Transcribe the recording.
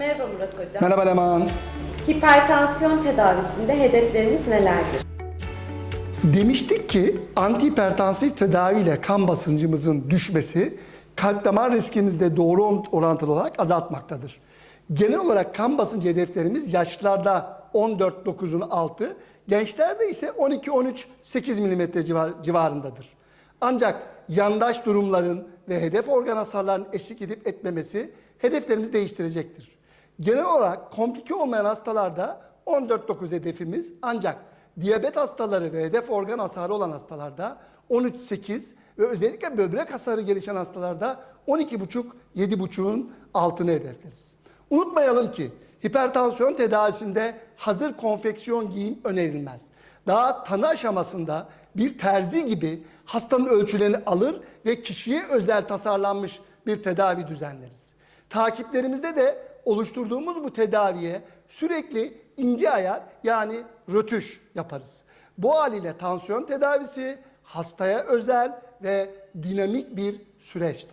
Merhaba Murat Hocam. Merhaba Leman. Hipertansiyon tedavisinde hedeflerimiz nelerdir? Demiştik ki antihipertansif tedaviyle kan basıncımızın düşmesi kalp damar riskimizde doğru orantılı olarak azaltmaktadır. Genel olarak kan basıncı hedeflerimiz yaşlılarda 14-9'un altı, gençlerde ise 12-13-8 mm civar- civarındadır. Ancak yandaş durumların ve hedef organ hasarlarının eşlik edip etmemesi hedeflerimizi değiştirecektir. Genel olarak komplike olmayan hastalarda 14-9 hedefimiz ancak diyabet hastaları ve hedef organ hasarı olan hastalarda 13-8 ve özellikle böbrek hasarı gelişen hastalarda 12,5-7,5'un altını hedefleriz. Unutmayalım ki hipertansiyon tedavisinde hazır konfeksiyon giyim önerilmez. Daha tanı aşamasında bir terzi gibi hastanın ölçülerini alır ve kişiye özel tasarlanmış bir tedavi düzenleriz. Takiplerimizde de oluşturduğumuz bu tedaviye sürekli ince ayar yani rötuş yaparız. Bu haliyle tansiyon tedavisi hastaya özel ve dinamik bir süreçtir.